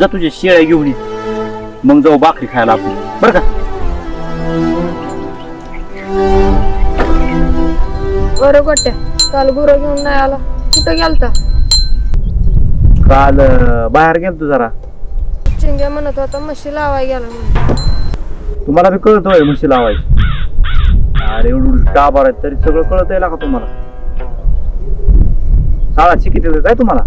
जा तुझ्या शेळ्या घेऊन ये. मग जाऊ भाकरी खायला आपण. बरं का? बरं गोट्या काल गुरं घेऊन नाही आला. कुठं गेलता? काल अं, बाहेर गेल तू जरा. चिंग्या म्हणत होता म्हशी लावाय गेला म्हणून. तुम्हाला बी कळत होय म्हशी लावायची. अरे एवढं टाबर आहे? तरी सगळं कळत आहे का तुम्हाला. शाळा शिकित काय तुम्हाला?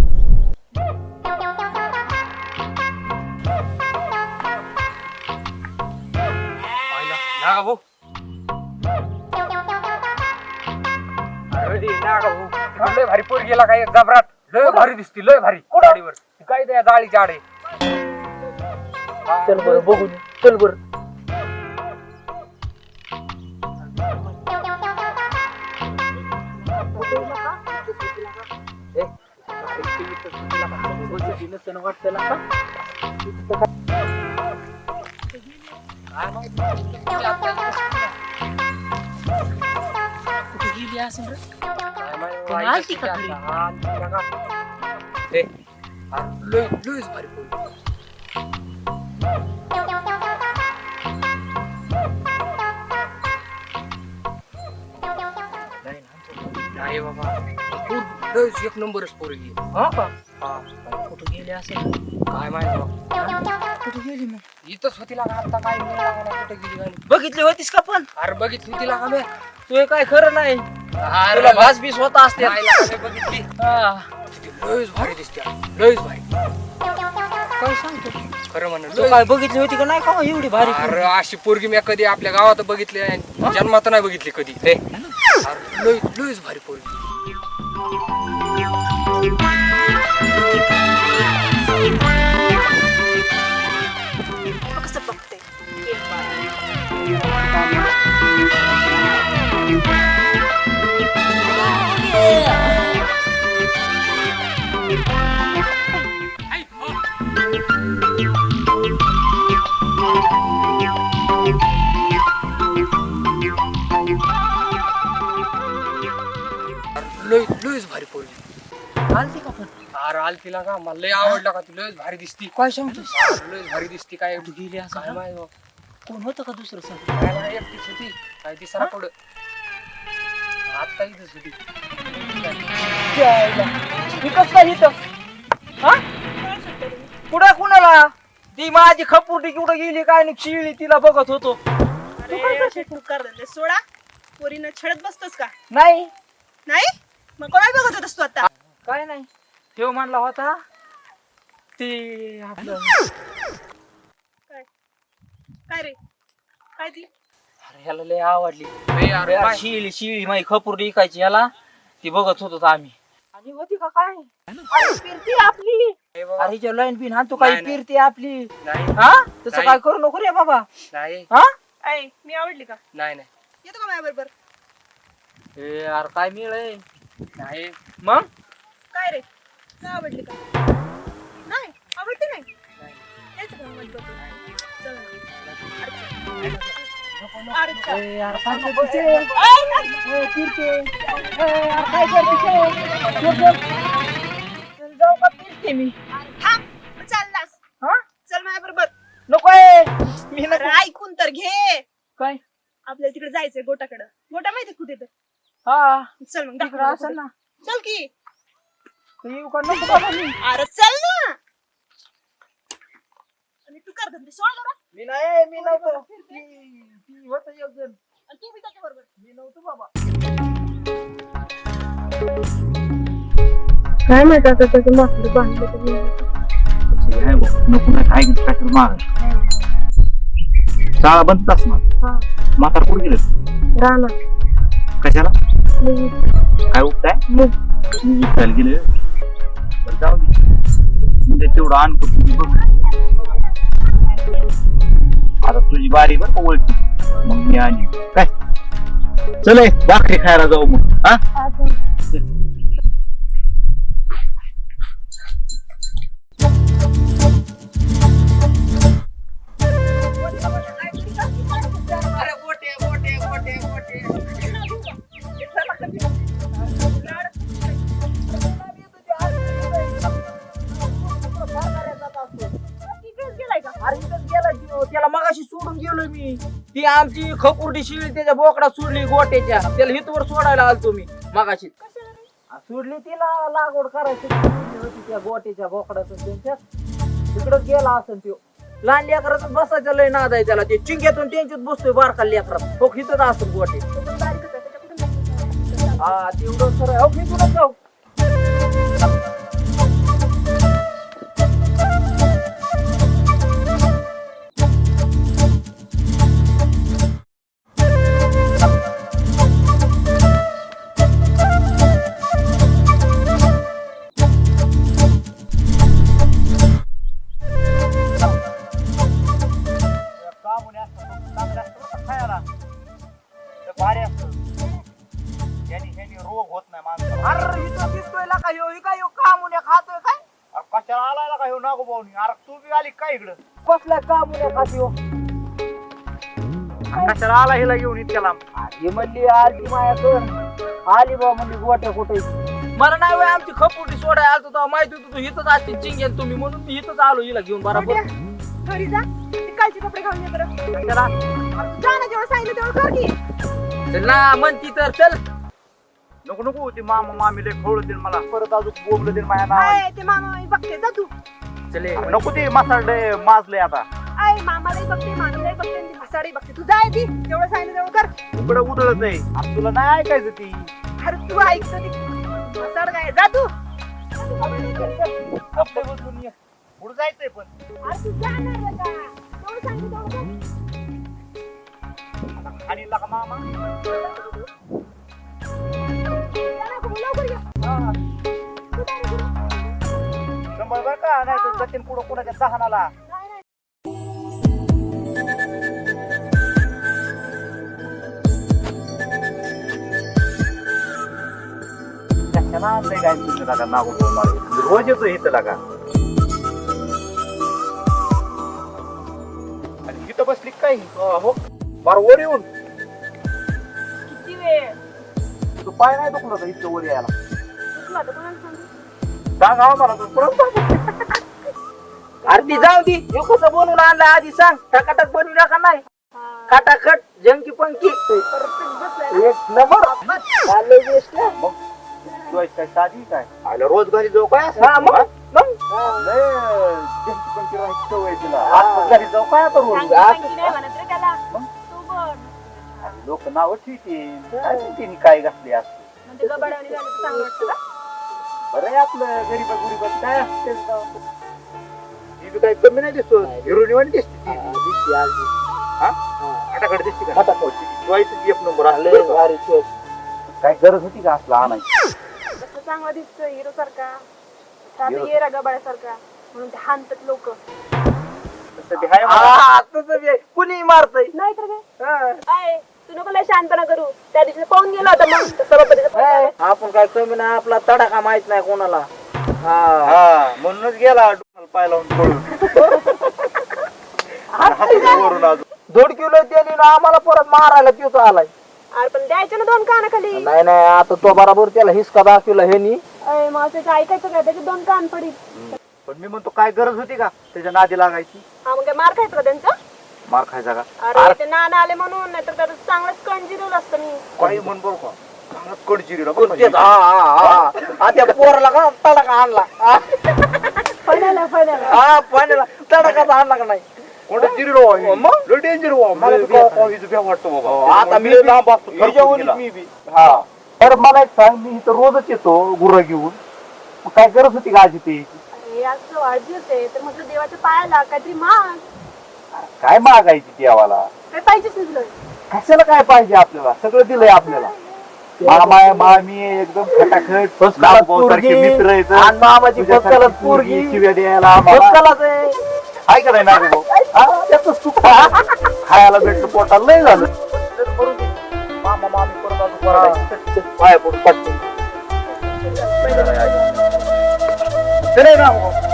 भाऊ भाऊ लय भारी पोर गेला काय जबराट लय भारी दिसती लय भारी. गाडीवर. काय त्या जाळीच्या आडे चल बरं बघू चल बरं. आलती का लय लयच भारी पोर नाही बाबा. एक नंबरच पोरगी हा? का कुठं गेली असेल? काय माहिती. कुठे गेली मग? इथंच होती लागा आता काय कुठे गेली बघितली होतीस का पण? अरे बघितली होती लागा मी तू हे काय खरं नाही. तुला भास बीस होत असते बघितली. लयच भारी दिसते. लयच भारी. काय सांगतो? खरं म्हणून तू काय बघितली होती का नाही का? हो एवढी भारी अरे अशी पोरगी मी कधी आपल्या गावात बघितली. जन्मात नाही बघितली कधी. हे. अरे लय लयच भारी पोरगी. तिला का? मला लय आवडला का ती? लयच भारी दिसती. काय सांगतोस? अरे, लयच भारी दिसती काय? तू गेली असं? काय का? माहीत बा. कोण होतं का दुसरं सांग काय नाही एकटीच होती. काय ती सरा पुढं. आता इथंच होती. कसं काय इथं? हा? कुठं कुणाला? ती माझी खपुटी कुठं गेली काय नाही शिळी तिला बघत होतो. अरे असे टुकार धंदे सोडा. पोरीनं छळत बसतोस का? नाही. नाही? मग कोणा बघत होतास तू आता? काय नाही. ठेव म्हणला होता. ती आपलं काय? काय रे? काय ती? अरे ह्याला लय आवडली. अरे अरे? शिळी शिळी माझी खपुर्डी इकायची याला ती बघत होतो आम्ही. आणि होती का काय? अरे फिरती आपली. बाबा, अरे हिच्या लाईन बिन हा तू काही नाही, नाही. फिरते आपली. नाही. हा? तसं नाही. काय करू नको रे बाबा. नाही. हा? ऐ मी आवडली का? नाही नाही. येतो का माझ्या बरोबर ए यार काय मिळ नाही. मग? काय रे? आवडली का? नाही आवडते नाही. चल ना. अरे चल. ए यार काय ऐ, करते ऐ. ए, फिरते. ए, यार काय करते चल, चल. चल, जाऊ का फिरते मी. थांब मग चाललास. हा? चल माझ्या बरोबर नको ए. मी नको. ऐकून तर घे. काय? आपल्याला तिकडे जायचंय गोटाकडं. गोटा माहितीये कुठे तर. हा. चल मग तिकडं दाखव. असेल मला ना. चल की. येऊ का नको बाबा मी. अरे चल ना. आणि तू कर धंदे सोड जरा. मी नाही मी नव्हतो ती. ती होतं एक जण. आणि तू बी त्याच्या बरोबर. मी नव्हतो बाबा. काय माहीत आता त्याचं माकडं बांधलं तर. आहे. नको नाही काय कशाला माग? शाळा बंद असणार हा. म्हातार कुठे गेलं राणा कशाला? मुली काय उपताय मुग गेले. बरं जाऊ दे. म्हणजे तेवढं आण आता तुझी बारी बर का ओळखी. मग मी आणि काय? चल भाकरी खायला जाऊ मग. हा? ती आमची खपुर्डी शिळी त्याच्या बोकडा सोडली गोट्याच्या. त्याला हितवर सोडायला आलतो मी मगाशी. सोडली तिला लागवड करायची. होती त्या गोट्याच्या बोकडाचं त्यांच्यात तिकडच गेला असेल त्यो. लहान लेकराचं बसायचं लय नाद आहे त्याला. ते चिंग्यातून त्यांच्यात बसतोय बारका लेकरात तो हिथंच असेल गोटे त्याच्या? हा तेवढं सर हो हिथूनच जाऊ. कशाला आला हिला घेऊन इतक्या लांब ही म्हणली आली मायाकडून आली बा म्हणली गोट्या कुठे मला नाही वय आमची खपुटी सोडाय आलतो तेव्हा. माहिती होतं तू इथंच असते चिंगेन तुम्ही म्हणून मी इथंच आलो हिला घेऊन बरोबर. मोठ्या, घरी जा. ते कालचे कपडे घालून ये बरं? अरे जा ना जेवढं सांगितलं तेवढं कर की. चल ना म्हणती तर चल. नको नको ती मामा मामी लय देईल मला. परत अजून बोंबलं देईल माझ्या नावाने. आय ते मामा मी बघते जा तू. चले नको ते मसाले माजले आता. आय मामालाही बघते मामीलाही बघते आणि ती म्हसाडी बघते. तू जाय ती? जेवढं सांगितलं तेवढं कर. उकडं उधळत आहे आणि तुला नाही ऐकायचं ती. अरे तू ऐकतो ती. म्हसाड काय जा तू. कपडे बदलून ये. पुढे जायचंय पण. अरे तू सांगितलं तेवढं कर. मामा. जा ना, खूप लवकर ये. तू काय रे, तू? शंभर बर का? नाही तर सचिन पुढं कुणाच्या दहानाला? आणलंय काय तुझं लागा नागो रोज येतो इथं लागा आणि इथं बसली काय हो बार वर येऊन किती वेळ तू पाय नाही दुखलं का इतकं वर यायला तू आता कोणाला सांगू सांग हा मला तू परत सांग. अरे ती जाऊ दी हे कसं बनवून आणलं आधी सांग टकाटक बनवू नका नाही हा. खटाखट जंकी पंकी एक नंबर मग तू आहेस काय साधी काय? आलं रोज घरी जाऊ काय असं? हा मग? मग? सवय तिला. आज घरी जाऊ काय आता रोज? मग? लोक नाव ठेवतील काय ठेवतील, काय घातली असते म्हणजे का? बरं आहे आपलं गरीब गुरीबात काय? असते ती बी काय कमी नाही दिसतो. हिरोनी दिसते ती. आटाकडे दिसते का? चॉईस एक नंबर असलं काय गरज होती का असला आणायची? चांगला दिसतोय हिरो सारखा साधं येरा गबाड्यासारखा म्हणून ते हानतात लोक. तसं बी हाय मला. कुणी मारतय. नाही तर काय? आय तू नको लय शांतपणा करू. त्या दिवशी पाहून गेला होता मग त्या सभापतीचा फोन आला. आपण काय कमी नाही आपला तडाखा माहीत नाही कोणाला. हा. हा म्हणूनच गेला डोक्याला पाय लावून पळून. हाताच्या वरून अजून. दोड किलो त्याने ना आम्हाला परत मारायला तिथं आलाय. अरे पण द्यायचे ना दोन कानाखाली. नाही नाही आता तो बरोबर त्याला हिसका दाखवला हे नी. अय मग त्याचं ऐकायचं काय? त्याचे दोन कान पडील पण मी म्हणतो काय गरज होती का त्याच्या नादी लागायची? हा मग काय मार खायचं का त्यांचा? मार खायचा का? अरे ते नाना आले म्हणून नाही तर त्याचं चांगलंच कणजिरवलं असतं मी. काही म्हण बरं का? चांगलाच कडचिरीला बरं तेच, का? हा, हा, हा. हा, त्या पोराला का तडाखा आणला? हा. पाण्याला तडाखाचा आणला का नाही? कोणतं जिरीलो आहे? हो, मग? लय danger हो. मला तर काय भ्या वाटतं बाबा. हो, आता मी लय लांब असतो, मी. बी हा बरं मला एक सांग मी इथं रोजच येतो गुरं घेऊन मग काय गरज होती का आजी ते अरे आज तो वाढदिवस आहे तर म्हटलं देवाच्या पायाला काहीतरी माग काय मागायची देवाला काय पाहिजेच नाही तुला कशाला काय पाहिजे आपल्याला सगळं दिलंय आपल्याला मामा मामी एकदम खटाखट मित्र आहेत आणि मामाची तुझ्यासारखी पोरगी, पोरगी. शिव्या द्यायला आम्हाला. फसकालाच आहे. काय करायचं ना भाऊ हा? त्यातच तू खा. खायला भेटलं पोटाला लय झालं. मामा मामी पण पोराला पाया पडून पाठतो चले ना मग.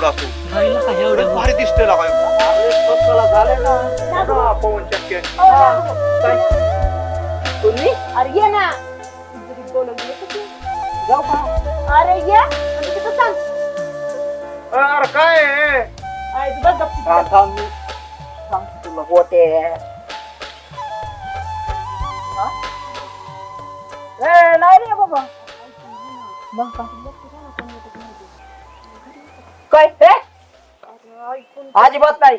नाही आलो राव इकडं असो नाही ना, एवढं. भारी दिसतोय लागा. हा, पवन चक्के? तुम्ही? अरे ये ना. बोलवली. जाऊ का? अरे ये. आणि तिथं सांग. अरे काय आहे? अरे तू बस गप्प हा, थांब मी. सांगतो तुला गोटे हा? ए, नाही रे बाबा. मग? का? काय हे? ऐकून अजिबात नाही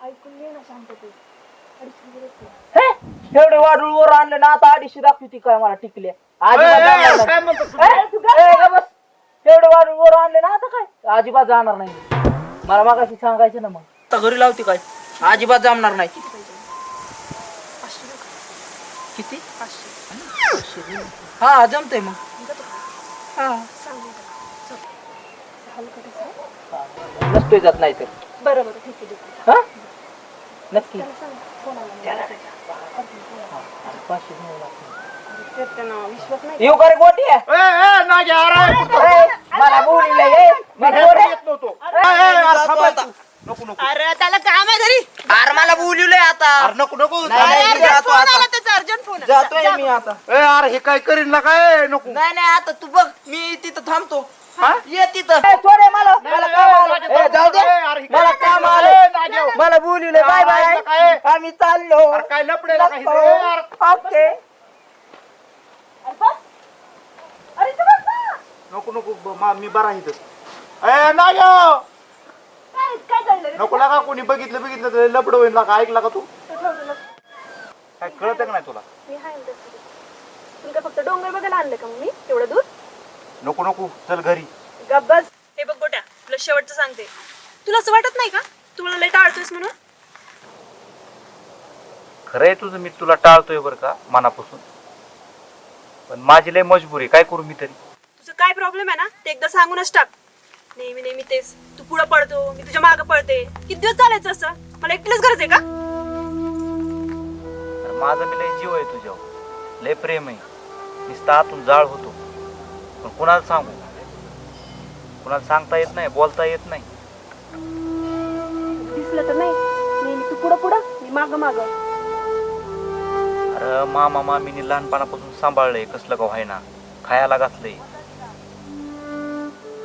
ऐकून घे ना शांत तू अडीचशे रुपये देते. हे एवढे वाढूळ वर आणले ना आता अडीचशे दाखवती काय मला टिकले अजिबात जाणार काय नाही. म्हणतो तू? ए, ए, ग बस. एवढे वाढूळ वर आणले ना आता काय अजिबात जाणार नाही मला मागाशी सांगायचं ना मग आता घरी लावते काय अजिबात जमणार नाही पाचशे. किती पाचशे हा जमतंय मग? हा सांग. चल. नसतोय जात नाही तर बरं बरं ठीक आहे देतो. हा नक्की त्याला सांग फोन आला मला. अरे, पाचशे घेऊन लागतील. अरे, त्यात त्यांना विश्वास नाही येऊ का रे गोटी ए, ए, नागे, अरे, ए, मला बोलीला ये मला हे बोल पण येत नव्हतो. ए, ए, अरे, थांब तू. नको नको अरे त्याला काम आहे घरी अरे मला बोलवलंय आता अरे नको नको नाही, नाही, अरे, मी जातो फोन आता. आला त्याचा अर्जंट फोन. जातोय. मी आता ए अरे हे काय करीन ना काय नको नाही नाही आता तू बघ मी तिथं थांबतो? ये तिथं. सोडे मला. मला काम आलं. ए, जाऊ दे. मला काम ए, आलं. नागे. मला बोलवलंय बाय काय? बाय? आम्ही चाललो. अरे काय लपडे ना काही ते, अरे. ओके. अरे बस. अरे इथं बस ना. नको नको ब- मा- मी बरा इथं. ए नागे काय काय चाललंय रे? नको लागा कोणी बघितलं बघितलं तर लपड होईल लागा. ऐकला का तू. काय कळत का नाही तुला? मी हाय म्हणते तुझं. तुला काय फक्त डोंगर बघायला आणलं का मग मी? एवढं दूर? नको नको. चल घरी. गप बस. हे बघ गोट्या तुला शेवटचं सांगते. तुला असं वाटत नाही का? तुला लय टाळतोयस म्हणून? खरंय तुझं मी तुला टाळतोय बरं का मनापासून. पण माझी लय मजबुरी काय करू मी तरी? तुझं काय प्रॉब्लेम आहे ना? ते एकदा सांगूनच टाक. नेहमी नेहमी तेच. तू पुढं पडतो मी तुझ्या मागं पळते. किती दिवस चालायचं असं? मला एकटीलाच गरज आहे का? अरे माझा बी लय जीव आहे तुझ्यावर. लय प्रेम आहे. नुसतं आतून जाळ होतो. पण कुणाला सांगू? कुणाला सांगता येत नाही बोलता येत नाही. दिसलं तर नाही. नेहमी तू पुढं पुढं मी मागं मागं. अरे मामा मामीने लहानपणापासून सांभाळलंय कसलं का व्हायना. खायला घातलंय.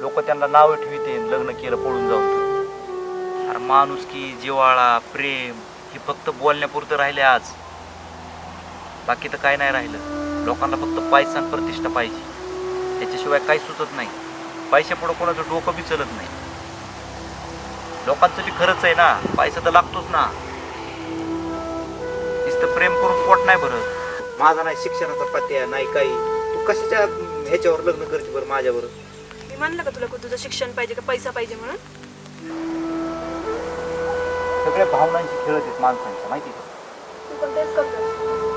लोक त्यांना नाव ठेवते लग्न केलं पळून जाऊन अरे माणूस की जिवाळा प्रेम हे फक्त बोलण्यापुरतं राहिले आज. बाकी तर काय नाही राहिलं. लोकांना फक्त पैसा आणि प्रतिष्ठा पाहिजे. त्याच्याशिवाय काही सुचत नाही. पैशा पुढं कोणाचं डोकं बी चलत नाही. लोकांचं बी खरंच आहे ना पैसा तर लागतोच ना. नुसतं प्रेम करून पोट नाही भरत. माझा नाही शिक्षणाचा पत्या नाही काही. तू कशाच्या ह्याच्यावर लग्न करते बरं माझ्यावर? मी म्हणलं का तुला का तुझं शिक्षण पाहिजे का पैसा पाहिजे म्हणून? सगळ्या भावनांची खेळत आहेत माणसांच्या माहिती का? तू पण तेच करतोस.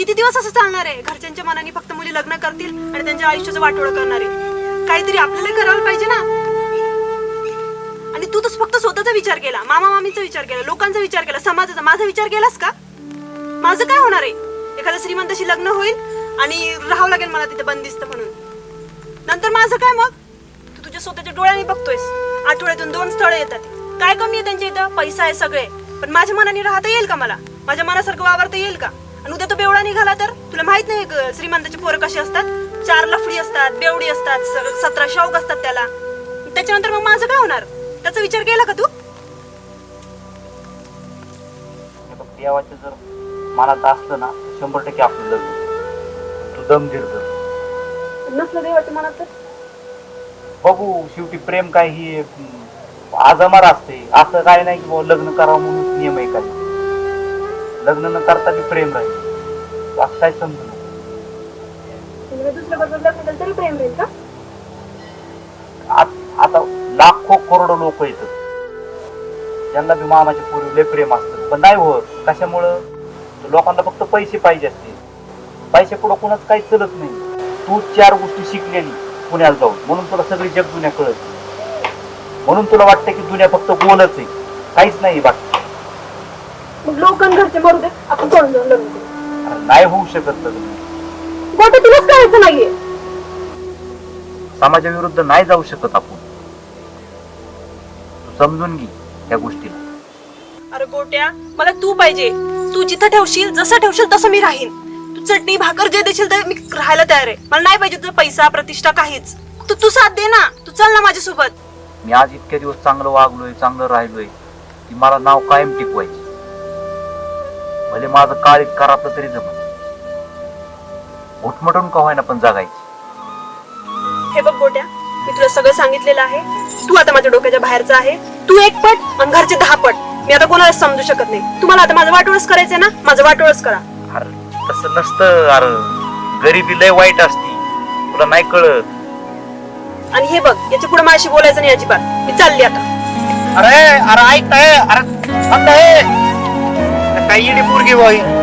किती दिवस असं चालणार आहे? घरच्यांच्या मनाने फक्त मुली लग्न करतील आणि त्यांच्या आयुष्याचं वाटोळ करणार आहे. काहीतरी आपल्याला करायला पाहिजे ना? आणि तू तर फक्त स्वतःचा विचार केला मामा मामीचा विचार केला लोकांचा विचार केला समाजाचा. माझा विचार केलास का? माझं काय होणार आहे? एखाद्या श्रीमंताशी लग्न होईल आणि राहावं लागेल मला तिथे बंदिस्त म्हणून. नंतर माझं काय मग? तू तुझ्या स्वतःच्या डोळ्यांनी बघतोयस. आठवड्यातून दोन स्थळं येतात. काय कमी आहे त्यांच्या इथं? पैसा आहे सगळे. पण माझ्या मनाने राहता येईल का मला? माझ्या मनासारखं वावरता येईल का? आणि उद्या तो बेवडा निघाला तर? तुला माहीत नाही श्रीमंताचे पोरं कसे असतात? चार लफडी असतात बेवडी असतात सतरा शौक असतात त्याला. त्याच्यानंतर मग माझं काय होणार? त्याचा विचार केला का तू? बघ, देवाचं जर मनात असलं ना शंभर टक्के आपलं लग्न. तू दम धर नसलं देवाच्या मनात तर? बघू शेवटी प्रेम काय ही आजमार असते. असं काय नाही की लग्न करावं म्हणून नियम आहे काही. लग्न न करता बी प्रेम राहील. काय समजू नको. दुसऱ्या बरोबर लग्न केलं तरी प्रेम राहील का? आत- आता लाखो करोडो लोक येतात. ज्यांना बी मामाच्या पूर्वी लय प्रेम असतं. पण नाही होत. कशामुळं? लोकांना फक्त पैसे पाहिजे असते पैसे पुढं कोणाच काही चलत नाही. तू चार गोष्टी शिकलेली पुण्याला जाऊन. म्हणून तुला सगळी जग दुनिया कळत. म्हणून तुला वाटतं की दुनिया फक्त गोलच आहे. काहीच नाही बाकी. मग लोकां घरचे मरू दे. आपण कोण जाऊन लग्न करू अरे नाही होऊ शकत लग्न गोटे तुलाच करायचं नाहीये. समाजाविरुद्ध नाही जाऊ शकत आपण. तू समजून घे त्या गोष्टीला. अरे गोट्या मला तू पाहिजे. तू जिथं ठेवशील जसं ठेवशील तसं मी राहीन. तू चटणी भाकर जे देशील तर मी राहायला तयार आहे. मला नाही पाहिजे तुझा पैसा प्रतिष्ठा काहीच. तू तू साथ दे ना. तू चल ना माझ्यासोबत. मी आज इतके दिवस चांगलं वागलोय चांगलं राहिलोय की मला नाव कायम टिकवायचे. भले माझं काळ करापलं तरी जमत उठमटून का होईना पण जगायची. हे बघ गोट्या मी तुला सगळं सांगितलेलं आहे. तू आता माझ्या डोक्याच्या बाहेरचा आहे. तू एक पट आणि घरचे दहा पट. मी आता कोणाला समजू शकत नाही. तुम्हाला आता माझं वाटोळच करायचंय ना? माझं वाटोळच करा. अरे तसं नसतं अरे. गरिबी लय वाईट असती. तुला नाही कळत. आणि हे बघ याच्यापुढे माझ्याशी बोलायचं नाही अजिबात. मी चालली आता. अरे अरे ऐक अरे. थांब काही पोरगी बाई